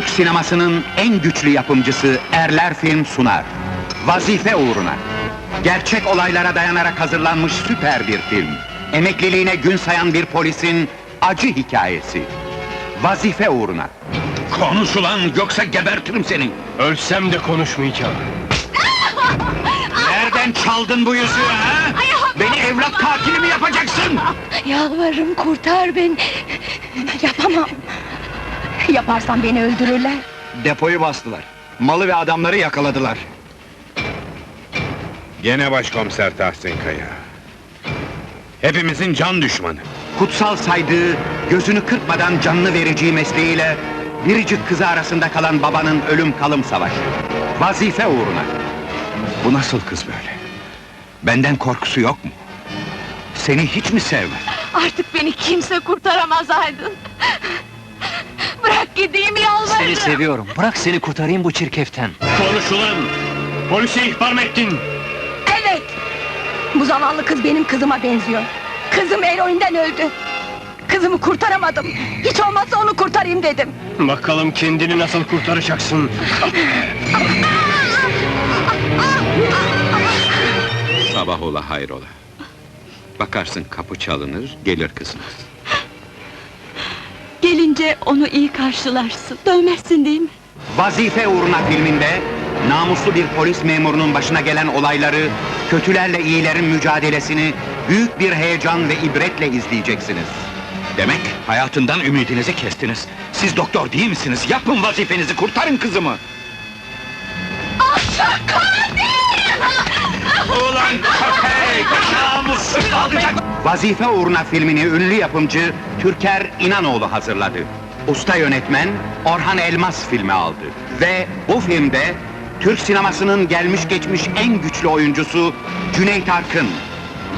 Türk sinemasının en güçlü yapımcısı Erler Film sunar. Vazife uğruna. Gerçek olaylara dayanarak hazırlanmış süper bir film. Emekliliğine gün sayan bir polisin acı hikayesi. Vazife uğruna. Konuş ulan yoksa gebertirim seni. Ölsem de konuşmayacağım. Nereden çaldın bu yüzüğü ha? Beni evlat katili mi yapacaksın? Yalvarırım kurtar beni. Yapamam. Yaparsam beni öldürürler. Depoyu bastılar. Malı ve adamları yakaladılar. Gene başkomiser Tahsin Kaya. Hepimizin can düşmanı. Kutsal saydığı, gözünü kırpmadan canını vereceği mesleğiyle... ...biricik kızı arasında kalan babanın ölüm kalım savaşı. Vazife uğruna. Bu nasıl kız böyle? Benden korkusu yok mu? Seni hiç mi sevmez? Artık beni kimse kurtaramaz Aydın. Gideyim yalvarırım. Seni seviyorum. Bırak seni kurtarayım bu çirkeften. Konuş ulan! Polise ihbar mı ettin? Evet. Bu zavallı kız benim kızıma benziyor. Kızım eroinden öldü. Kızımı kurtaramadım. Hiç olmazsa onu kurtarayım dedim. Bakalım kendini nasıl kurtaracaksın? Sabah ola hayrola. Bakarsın kapı çalınır, gelir kızınız. Gelince onu iyi karşılarsın. Dövmezsin değil mi? Vazife uğruna filminde... ...namuslu bir polis memurunun başına gelen olayları... ...kötülerle iyilerin mücadelesini... ...büyük bir heyecan ve ibretle izleyeceksiniz. Demek hayatından ümidinizi kestiniz. Siz doktor değil misiniz? Yapın vazifenizi, kurtarın kızımı! Ulan köpek! Namussuz alacak! Vazife uğruna filmini ünlü yapımcı Türker İnanoğlu hazırladı. Usta yönetmen Orhan Elmas filmi aldı. Ve bu filmde Türk sinemasının gelmiş geçmiş en güçlü oyuncusu Cüneyt Arkın,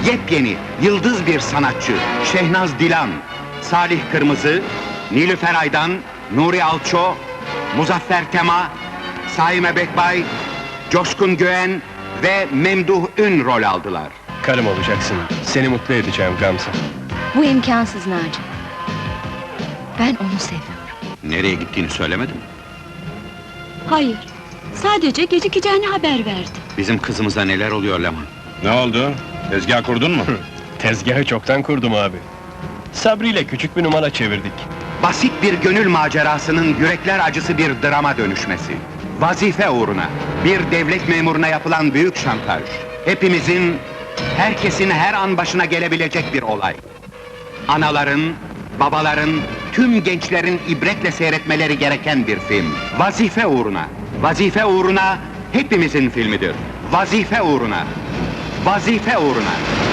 yepyeni, yıldız bir sanatçı Şehnaz Dilan, Salih Kırmızı, Nilüfer Aydan, Nuri Alço, Muzaffer Tema, Saime Bekbay, Coşkun Göğen ve Memduh Ün rol aldılar. Karım olacaksın. Seni mutlu edeceğim Gamze. Bu imkansız Naci. Ben onu seviyorum. Nereye gittiğini söylemedim. Hayır. Sadece gecikeceğini haber verdi. Bizim kızımıza neler oluyor Leman? Ne oldu? Tezgah kurdun mu? Tezgahı çoktan kurdum abi. Sabri ile küçük bir numara çevirdik. Basit bir gönül macerasının yürekler acısı bir drama dönüşmesi. Vazife uğruna, bir devlet memuruna yapılan büyük şantaj. Hepimizin, herkesin her an başına gelebilecek bir olay. Anaların, babaların, tüm gençlerin ibretle seyretmeleri gereken bir film. Vazife uğruna, vazife uğruna hepimizin filmidir. Vazife uğruna, vazife uğruna.